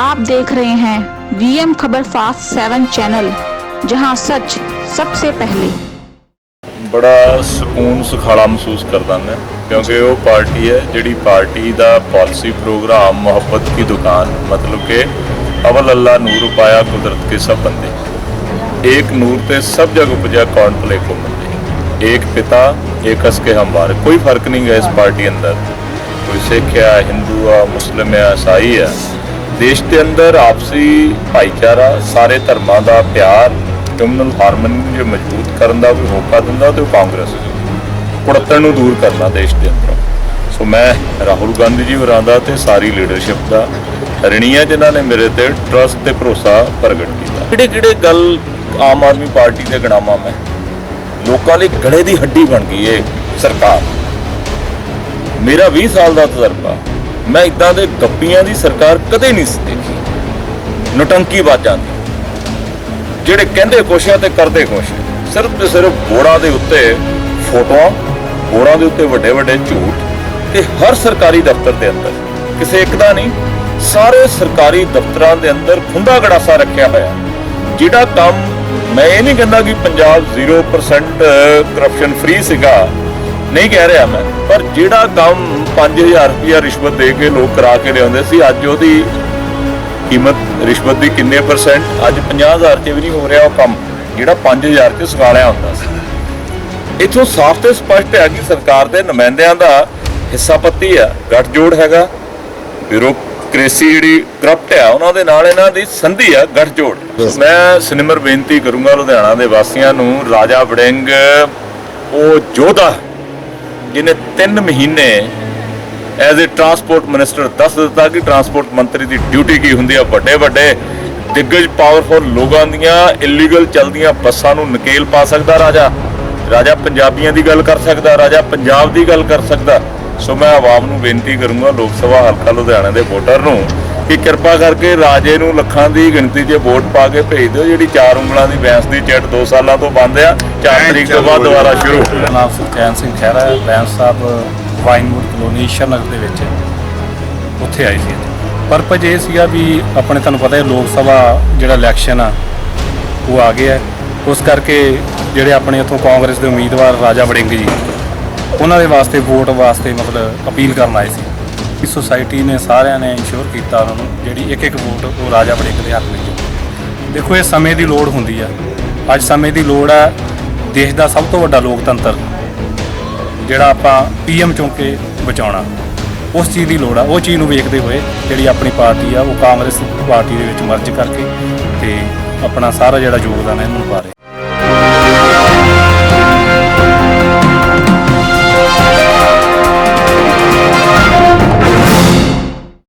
आप देख रहे हैं वीएम खबर फास्ट सेवन चैनल जहां सच सबसे पहले ਬੜਾ ਸਕੂਨ ਸੁਖਾਲਾ ਮਹਿਸੂਸ ਕਰਦਾ ਮੈਂ ਕਿਉਂਕਿ ਉਹ ਪਾਰਟੀ ਹੈ ਜਿਹੜੀ ਪਾਰਟੀ ਦਾ ਪਾਲਿਸੀ ਪ੍ਰੋਗਰਾਮ ਮੁਹੱਬਤ ਕੀ ਦੁਕਾਨ ਮਤਲਬ ਕਿ ਅਵਲ ਅੱਲਾ ਨੂਰ ਪਾਇਆ ਕੁਦਰਤ ਕੇ ਸਭ ਬੰਦੇ एक नूर पे सब जग उपजा कौन भले को मंदे एक पिता एक हस के हमवार कोई फर्क नहीं है इस पार्टी अंदर कोई सिख है हिंदू है मुस्लिम है ईसाई है ਦੇਸ਼ ਦੇ ਅੰਦਰ ਆਪਸੀ ਭਾਈਚਾਰਾ, ਸਾਰੇ ਧਰਮਾਂ ਦਾ ਪਿਆਰ ਕਮਿਊਨਲ ਹਾਰਮਨੀ ਨੂੰ ਜੇ ਮਜ਼ਬੂਤ ਕਰਨ ਦਾ ਵੀ ਮੌਕਾ ਦਿੰਦਾ ਤੇ ਉਹ ਕਾਂਗਰਸ ਕੁੜੱਤਣ ਨੂੰ ਦੂਰ ਕਰਨਾ ਦੇਸ਼ ਦੇ ਅੰਦਰ। ਸੋ ਮੈਂ ਰਾਹੁਲ ਗਾਂਧੀ ਜੀ ਹੋਰਾਂ ਦਾ ਤੇ ਸਾਰੀ ਲੀਡਰਸ਼ਿਪ ਦਾ ਰਣੀ ਹੈ ਜਿਨ੍ਹਾਂ ਨੇ ਮੇਰੇ ਤੇ ਟਰਸਟ ਤੇ ਭਰੋਸਾ ਪ੍ਰਗਟ ਕੀਤਾ। ਕਿਹੜੇ ਕਿਹੜੇ ਗੱਲ ਆਮ ਆਦਮੀ ਪਾਰਟੀ ਦੇ ਗਣਾਵਾਂ ਮੈਂ? ਲੋਕਾਂ ਲਈ ਗਲੇ ਦੀ ਹੱਡੀ ਬਣ ਗਈ ਏ ਸਰਕਾਰ। ਮੇਰਾ 20 ਸਾਲ ਦਾ ਤਜਰਬਾ ਮੈਂ ਇਦਾਂ ਦੇ ਗੱਪੀਆਂ ਦੀ ਸਰਕਾਰ ਕਦੇ ਨਹੀਂ ਸੀ ਦੇਖੀ। ਨਟੰਕੀ ਬਾਜਾਂ ਦੀ। ਜਿਹੜੇ ਕਹਿੰਦੇ ਕੁਛ ਆ ਤੇ ਕਰਦੇ ਕੁਛ ਸਿਰਫ ਤੇ ਸਿਰਫ ਬੋੜਾਂ ਦੇ ਉੱਤੇ ਫੋਟੋਆਂ, ਬੋੜਾਂ ਦੇ ਉੱਤੇ ਵੱਡੇ ਵੱਡੇ ਝੂਠ ਤੇ ਹਰ ਸਰਕਾਰੀ ਦਫ਼ਤਰ ਦੇ ਅੰਦਰ। ਕਿਸੇ ਇੱਕ ਦਾ ਨਹੀਂ, ਸਾਰੇ ਸਰਕਾਰੀ ਦਫ਼ਤਰਾਂ ਦੇ ਅੰਦਰ ਖੁੰਦਾ ਗੜਾਸਾ ਰੱਖਿਆ ਹੋਇਆ। ਜਿਹੜਾ ਕੰਮ ਮੈਂ ਇਹ ਨਹੀਂ ਕਹਿੰਦਾ ਕਿ ਪੰਜਾਬ 0% ਕਰਪਸ਼ਨ ਫ੍ਰੀ ਸੀਗਾ। ਨਹੀਂ ਕਹਿ ਰਿਹਾ ਮੈਂ। ਪਰ ਜਿਹੜਾ ਕੰਮ 5000 ਰੁਪਇਆ ਰਿਸ਼ਵਤ ਦੇ ਕੇ ਲੋਕ ਕਰਾ ਕੇ ਲਿਆਉਂਦੇ ਸੀ। ਅੱਜ ਉਹਦੀ ਕੀਮਤ ਰਿਸ਼ਵਤ ਦੀ ਕਿੰਨੇ ਪਰਸੈਂਟ ਅੱਜ 50000 ਚ ਵੀ ਨਹੀਂ ਹੋ ਰਿਹਾ ਉਹ ਕੰਮ, ਜਿਹੜਾ 5000 ਚ ਸਵਾਲਿਆ ਹੁੰਦਾ ਸੀ। ਇਥੋਂ ਸਾਫ਼ ਤੇ ਸਪਸ਼ਟ ਹੈ ਕਿ ਸਰਕਾਰ ਦੇ ਨੁਮਾਇੰਦਿਆਂ ਦਾ ਹਿੱਸਾ ਪੱਤੀ ਆ ਗੱਠਜੋੜ ਹੈਗਾ। ਬਿਊਰੋਕ੍ਰੇਸੀ ਜਿਹੜੀ ਕਰਪਟ ਹੈ, ਉਹਨਾਂ ਦੇ ਨਾਲ ਇਹਨਾਂ ਦੀ ਸੰਧੀ ਆ ਗੱਠਜੋੜ। ਮੈਂ ਸਿਨਮਰ ਬੇਨਤੀ ਕਰੂੰਗਾ ਲੁਧਿਆਣਾ ਦੇ ਵਾਸੀਆਂ ਨੂੰ, ਰਾਜਾ ਵੜਿੰਗ, ਉਹ ਯੋਧਾ ਜਿਹਨੇ 3 ਮਹੀਨੇ ਐਜ਼ ਅ ਟਰਾਂਸਪੋਰਟ ਮਿਨਿਸਟਰ ਦੱਸ ਦਿੱਤਾ ਕਿ ਟਰਾਂਸਪੋਰਟ ਮੰਤਰੀ ਦੀ ਡਿਊਟੀ ਕੀ ਹੁੰਦੀ ਆ? ਵੱਡੇ ਵੱਡੇ ਦਿੱਗਜ ਪਾਵਰਫੁਲ ਲੋਕਾਂ ਦੀਆਂ ਇਲੀਗਲ ਚਲਦੀਆਂ ਬੱਸਾਂ ਨੂੰ ਨਕੇਲ ਪਾ ਸਕਦਾ ਰਾਜਾ। ਰਾਜਾ ਪੰਜਾਬੀਆਂ ਦੀ ਗੱਲ ਕਰ ਸਕਦਾ ਰਾਜਾ ਪੰਜਾਬ ਦੀ ਗੱਲ ਕਰ ਸਕਦਾ। ਸੋ ਮੈਂ ਆਵਾਮ ਨੂੰ ਬੇਨਤੀ ਕਰੂੰਗਾ ਲੋਕ ਸਭਾ ਹਲਕਾ ਲੁਧਿਆਣਾ ਦੇ ਵੋਟਰ ਨੂੰ ਕਿ ਕਿਰਪਾ ਕਰਕੇ ਰਾਜੇ ਨੂੰ ਲੱਖਾਂ ਦੀ ਗਿਣਤੀ 'ਚ ਵੋਟ ਪਾ ਕੇ ਭੇਜ ਦਿਓ ਜਿਹੜੀ ਚਾਰ ਉਂਗਲਾਂ ਦੀ ਬੈਂਸ ਦੀ ਚਿੱਟ 2 ਸਾਲਾਂ ਤੋਂ ਬੰਦ ਆ। 4 ਤਰੀਕ ਤੋਂ ਬਾਅਦ ਦੁਬਾਰਾ ਸ਼ੁਰੂ। ਨਾਮ ਸੁਖਚੈਨ ਸਿੰਘ ਖਹਿਰਾ ਹੈ। ਬੈਂਸ ਸਾਹਿਬ ਵਾਈਨਵੁੱਡ ਕਲੋਨੀ ਸ਼ਰਨਗਰ ਦੇ ਵਿੱਚ ਉੱਥੇ ਆਏ ਸੀ। ਪਰਪਸ ਇਹ ਸੀਗਾ ਵੀ ਆਪਣੇ ਤੁਹਾਨੂੰ ਪਤਾ ਹੈ ਲੋਕ ਸਭਾ ਜਿਹੜਾ ਇਲੈਕਸ਼ਨ ਆ, ਉਹ ਆ ਗਿਆ। ਉਸ ਕਰਕੇ ਜਿਹੜੇ ਆਪਣੇ ਇੱਥੋਂ ਕਾਂਗਰਸ ਦੇ ਉਮੀਦਵਾਰ ਰਾਜਾ ਵੜਿੰਗ ਜੀ, ਉਹਨਾਂ ਦੇ ਵਾਸਤੇ ਵੋਟ ਵਾਸਤੇ ਮਤਲਬ ਅਪੀਲ ਕਰਨ ਆਏ ਸੀ ਕਿ ਸੁਸਾਇਟੀ ਨੇ ਸਾਰਿਆਂ ਨੇ ਇੰਸ਼ੋਰ ਕੀਤਾ ਉਹਨਾਂ ਨੂੰ ਜਿਹੜੀ ਇੱਕ ਇੱਕ ਵੋਟ ਉਹ ਰਾਜਾ ਵੜਿੰਗ ਦੇ ਹੱਕ ਵਿੱਚ ਦੇਖੋ, ਇਹ ਸਮੇਂ ਦੀ ਲੋੜ ਹੁੰਦੀ ਆ। ਅੱਜ ਸਮੇਂ ਦੀ ਲੋੜ ਆ, ਦੇਸ਼ ਦਾ ਸਭ ਤੋਂ ਵੱਡਾ ਲੋਕਤੰਤਰ। ਜਿਹੜਾ ਆਪਾਂ ਪੀਐਮ ਚੁਣ ਕੇ ਬਚਾਉਣਾ। ਉਸ ਚੀਜ਼ ਦੀ ਲੋੜ ਆ। ਉਹ ਚੀਜ਼ ਨੂੰ ਵੇਖਦੇ ਹੋਏ ਜਿਹੜੀ ਆਪਣੀ ਪਾਰਟੀ ਆ, ਉਹ ਕਾਂਗਰਸ ਪਾਰਟੀ ਦੇ ਵਿੱਚ ਮਰਜ ਕਰਕੇ ਤੇ ਆਪਣਾ ਸਾਰਾ ਜਿਹੜਾ ਯੋਗਦਾਨ ਹੈ ਇਹਨੂੰ ਪਾ ਰਹੇ।